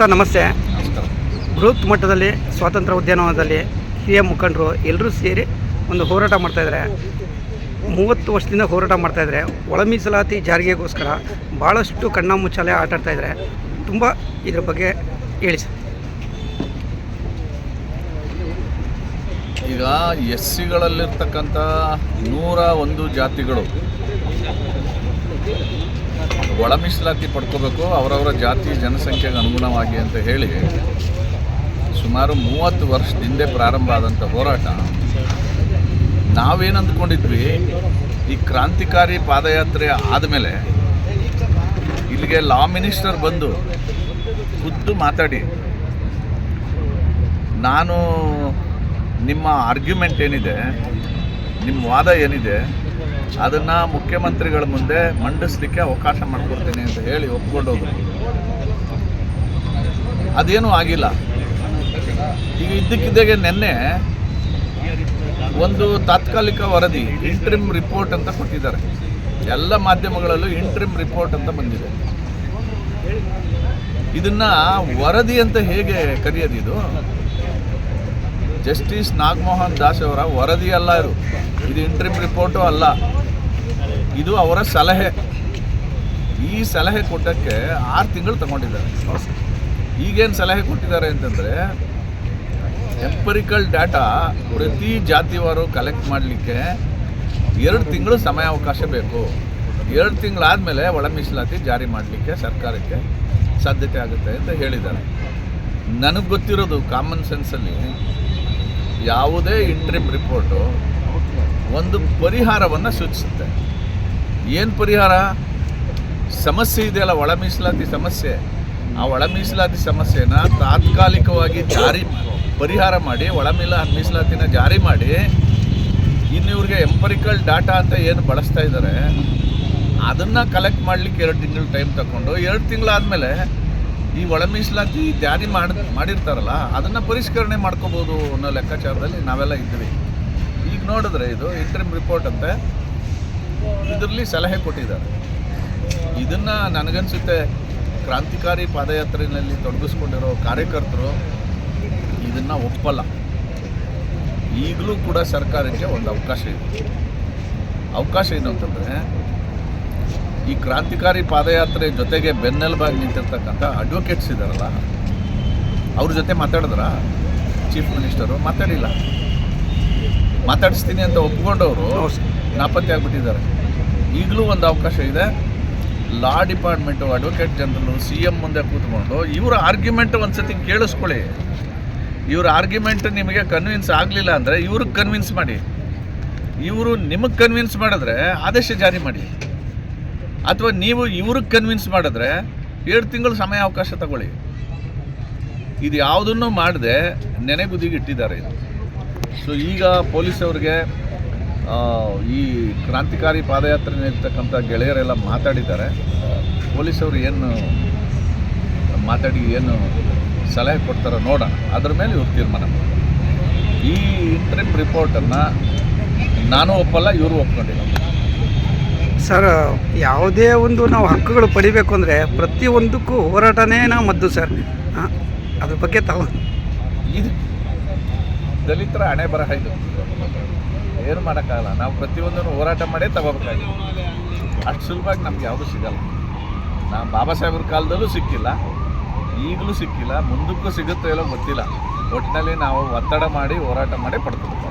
Sir, ನಮಸ್ತೆ. ಬೃಹತ್ ಮಟ್ಟದಲ್ಲಿ ಸ್ವಾತಂತ್ರ್ಯ ಉದ್ಯಾನವನದಲ್ಲಿ ಹಿರಿಯ ಮುಖಂಡರು ಎಲ್ಲರೂ ಸೇರಿ ಒಂದು ಹೋರಾಟ ಮಾಡ್ತಾಯಿದ್ದಾರೆ ಮೂವತ್ತು ವರ್ಷದಿಂದ ಹೋರಾಟ ಮಾಡ್ತಾಯಿದ್ದಾರೆ ಒಳ ಮೀಸಲಾತಿ ಜಾರಿಗೆಗೋಸ್ಕರ ಭಾಳಷ್ಟು ಕಣ್ಣ ಮುಚ್ಚಾಲೆ ಆಟ ಆಡ್ತಾ ಇದ್ದಾರೆ. ತುಂಬ ಇದ್ರ ಬಗ್ಗೆ ಹೇಳಿ ಸರ್. ಈಗ ಎಸ್ ಸಿಗಳಲ್ಲಿರ್ತಕ್ಕಂಥ ನೂರ ಒಂದು ಜಾತಿಗಳು. ಒಳ ಮೀಸಲಾತಿ ಪಡ್ಕೋಬೇಕು, ಅವರವರ ಜಾತಿ ಜನಸಂಖ್ಯೆಗೆ ಅನುಗುಣವಾಗಿ ಅಂತ ಹೇಳಿ ಸುಮಾರು ಮೂವತ್ತು ವರ್ಷದಿಂದ ಪ್ರಾರಂಭ ಆದಂಥ ಹೋರಾಟ. ನಾವೇನು ಅಂದ್ಕೊಂಡಿದ್ವಿ, ಈ ಕ್ರಾಂತಿಕಾರಿ ಪಾದಯಾತ್ರೆ ಆದಮೇಲೆ ಇಲ್ಲಿಗೆ ಲಾ ಮಿನಿಸ್ಟರ್ ಬಂದು ಖುದ್ದು ಮಾತಾಡಿ, ನಾನು ನಿಮ್ಮ ಆರ್ಗ್ಯುಮೆಂಟ್ ಏನಿದೆ, ನಿಮ್ಮ ವಾದ ಏನಿದೆ ಅದನ್ನು ಮುಖ್ಯಮಂತ್ರಿಗಳ ಮುಂದೆ ಮಂಡಿಸ್ಲಿಕ್ಕೆ ಅವಕಾಶ ಮಾಡಿಕೊಡ್ತೀನಿ ಅಂತ ಹೇಳಿ ಒಪ್ಕೊಂಡೋದ್ರು ಅದೇನೂ ಆಗಿಲ್ಲ. ಈಗ ಇದ್ದಕ್ಕಿದ್ದಾಗೆ ನಿನ್ನೆ ಒಂದು ತಾತ್ಕಾಲಿಕ ವರದಿ ಇಂಟ್ರಿಮ್ ರಿಪೋರ್ಟ್ ಅಂತ ಕೊಟ್ಟಿದ್ದಾರೆ. ಎಲ್ಲ ಮಾಧ್ಯಮಗಳಲ್ಲೂ ಇಂಟ್ರಿಮ್ ರಿಪೋರ್ಟ್ ಅಂತ ಬಂದಿದೆ. ಇದನ್ನ ವರದಿ ಅಂತ ಹೇಗೆ ಕರೆಯೋದು ಇದು? ಜಸ್ಟಿಸ್ ನಾಗಮೋಹನ್ ದಾಸ್ ಅವರ ವರದಿ ಅಲ್ಲ ಇದು. ಇದು ಇಂಟ್ರಿಮ್ ರಿಪೋರ್ಟು ಅಲ್ಲ. ಇದು ಅವರ ಸಲಹೆ. ಈ ಸಲಹೆ ಕೊಟ್ಟಕ್ಕೆ ಆರು ತಿಂಗಳು ತಗೊಂಡಿದ್ದಾರೆ. ಈಗೇನು ಸಲಹೆ ಕೊಟ್ಟಿದ್ದಾರೆ ಅಂತಂದರೆ ಎಂಪರಿಕಲ್ ಡಾಟಾ ಪ್ರತಿ ಜಾತಿವಾರು ಕಲೆಕ್ಟ್ ಮಾಡಲಿಕ್ಕೆ ಎರಡು ತಿಂಗಳು ಸಮಯಾವಕಾಶ ಬೇಕು. ಎರಡು ತಿಂಗಳಾದಮೇಲೆ ಒಳ ಮೀಸಲಾತಿ ಜಾರಿ ಮಾಡಲಿಕ್ಕೆ ಸರ್ಕಾರಕ್ಕೆ ಸಾಧ್ಯತೆ ಆಗುತ್ತೆ ಅಂತ ಹೇಳಿದ್ದಾರೆ. ನನಗೆ ಗೊತ್ತಿರೋದು ಕಾಮನ್ ಸೆನ್ಸಲ್ಲಿ ಯಾವುದೇ ಇಂಟ್ರಿಮ್ ರಿಪೋರ್ಟು ಒಂದು ಪರಿಹಾರವನ್ನು ಸೂಚಿಸುತ್ತೆ. ಏನು ಪರಿಹಾರ? ಸಮಸ್ಯೆ ಇದೆಯಲ್ಲ, ಒಳ ಮೀಸಲಾತಿ ಸಮಸ್ಯೆ. ಆ ಒಳ ಮೀಸಲಾತಿ ಸಮಸ್ಯೆನ ತಾತ್ಕಾಲಿಕವಾಗಿ ಜಾರಿ ಪರಿಹಾರ ಮಾಡಿ, ಒಳ ಮೀಲ ಮೀಸಲಾತಿನ ಜಾರಿ ಮಾಡಿ, ಇನ್ನು ಇವ್ರಿಗೆ ಎಂಪರಿಕಲ್ ಡಾಟಾ ಅಂತ ಏನು ಬಳಸ್ತಾ ಇದ್ದಾರೆ ಅದನ್ನು ಕಲೆಕ್ಟ್ ಮಾಡಲಿಕ್ಕೆ ಎರಡು ತಿಂಗಳು ಟೈಮ್ ತಗೊಂಡು, ಎರಡು ತಿಂಗಳಾದಮೇಲೆ ಈ ಒಳ ಮೀಸಲಾತಿ ಜಾರಿ ಮಾಡಿ, ಮಾಡಿರ್ತಾರಲ್ಲ, ಅದನ್ನು ಪರಿಷ್ಕರಣೆ ಮಾಡ್ಕೋಬೋದು ಅನ್ನೋ ಲೆಕ್ಕಾಚಾರದಲ್ಲಿ ನಾವೆಲ್ಲ ಇದ್ವಿ. ಈಗ ನೋಡಿದ್ರೆ ಇದು ಇಂಟ್ರಿಮ್ ರಿಪೋರ್ಟ್ ಅಂತೆ. ಇದರಲ್ಲಿ ಸಲಹೆ ಕೊಟ್ಟಿದ್ದಾರೆ. ಇದನ್ನು ನನಗನ್ಸುತ್ತೆ, ಕ್ರಾಂತಿಕಾರಿ ಪಾದಯಾತ್ರೆಯಲ್ಲಿ ತೊಡಗಿಸ್ಕೊಂಡಿರೋ ಕಾರ್ಯಕರ್ತರು ಇದನ್ನು ಒಪ್ಪಲ್ಲ. ಈಗಲೂ ಕೂಡ ಸರ್ಕಾರಕ್ಕೆ ಒಂದು ಅವಕಾಶ ಇದೆ. ಅವಕಾಶ ಏನು ಅಂತಂದರೆ, ಈ ಕ್ರಾಂತಿಕಾರಿ ಪಾದಯಾತ್ರೆ ಜೊತೆಗೆ ಬೆನ್ನೆಲುಬಾಗಿ ನಿಂತಿರ್ತಕ್ಕಂಥ ಅಡ್ವೊಕೇಟ್ಸ್ ಇದ್ದಾರಲ್ಲ ಅವ್ರ ಜೊತೆ ಮಾತಾಡಿದ್ರ? ಚೀಫ್ ಮಿನಿಸ್ಟರು ಮಾತಾಡಿಲ್ಲ. ಮಾತಾಡಿಸ್ತೀನಿ ಅಂತ ಒಪ್ಕೊಂಡವರು. ನಾಪತ್ತೆ ಆಗಿಬಿಟ್ಟಿದ್ದಾರೆ. ಈಗಲೂ ಒಂದು ಅವಕಾಶ ಇದೆ. Law department advocate general C M ಮುಂದೆ ಕೂತ್ಕೊಂಡು ಇವರ ಆರ್ಗ್ಯುಮೆಂಟ್ ಒಂದ್ಸತಿ ಕೇಳಿಸ್ಕೊಳ್ಳಿ. ಇವ್ರ ಆರ್ಗ್ಯುಮೆಂಟ್ ನಿಮಗೆ ಕನ್ವಿನ್ಸ್ ಆಗಲಿಲ್ಲ ಅಂದರೆ ಇವ್ರಿಗೆ ಕನ್ವಿನ್ಸ್ ಮಾಡಿ. ಇವರು ನಿಮಗೆ ಕನ್ವಿನ್ಸ್ ಮಾಡಿದ್ರೆ ಆದೇಶ ಜಾರಿ ಮಾಡಿ. ಅಥವಾ ನೀವು ಇವ್ರಿಗೆ ಕನ್ವಿನ್ಸ್ ಮಾಡಿದ್ರೆ ಏಳು ತಿಂಗಳು ಸಮಯ ಅವಕಾಶ ತಗೊಳ್ಳಿ. ಇದು ಯಾವುದನ್ನು ಮಾಡದೆ ನೆನೆಗುದಿಗೆ ಇಟ್ಟಿದ್ದಾರೆ ಇದು. ಸೊ ಈಗ ಪೊಲೀಸವ್ರಿಗೆ ಈ ಕ್ರಾಂತಿಕಾರಿ ಪಾದಯಾತ್ರೆ ಇರ್ತಕ್ಕಂಥ ಗೆಳೆಯರೆಲ್ಲ ಮಾತಾಡಿದ್ದಾರೆ. ಪೊಲೀಸವರು ಏನು ಮಾತಾಡಿ ಏನು ಸಲಹೆ ಕೊಡ್ತಾರೋ ನೋಡೋಣ. ಅದ್ರ ಮೇಲೆ ಇವ್ರು ತೀರ್ಮಾನ. ಈ ಇಂಟ್ರಿಮ್ ರಿಪೋರ್ಟನ್ನು ನಾನು ಒಪ್ಪಲ್ಲ ಇವರು ಒಪ್ಕೊಂಡಿಲ್ಲ. ಸರ್ ಯಾವುದೇ ಒಂದು ನಾವು ಹಕ್ಕುಗಳು ಪಡಿಬೇಕು ಅಂದರೆ ಪ್ರತಿಯೊಂದಕ್ಕೂ ಹೋರಾಟನೇ ನಾವು ಮದ್ದು ಸರ್. ಹಾಂ ಅದ್ರ ಬಗ್ಗೆ ತಾವು ಇದು ದಲಿತರ ಹಣೆ ಬರಹ ಇದು. ಏನು ಮಾಡೋಕ್ಕಾಗಲ್ಲ. ನಾವು ಪ್ರತಿಯೊಂದನ್ನು ಹೋರಾಟ ಮಾಡೇ ತಗೋಬೇಕಾಗಿದೆ. ಅಷ್ಟು ಸುಲಭವಾಗಿ ನಮ್ಗೆ ಯಾವುದೂ ಸಿಗಲ್ಲ. ನಾವು ಬಾಬಾ ಸಾಹೇಬ್ರ ಕಾಲದಲ್ಲೂ ಸಿಕ್ಕಿಲ್ಲ. ಈಗಲೂ ಸಿಕ್ಕಿಲ್ಲ. ಮುಂದಕ್ಕೂ ಸಿಗುತ್ತೋ ಇಲ್ಲೋ ಗೊತ್ತಿಲ್ಲ. ಒಟ್ಟಿನಲ್ಲಿ ನಾವು ಒತ್ತಡ ಮಾಡಿ ಹೋರಾಟ ಮಾಡಿ ಪಡ್ಕೋಬೇಕು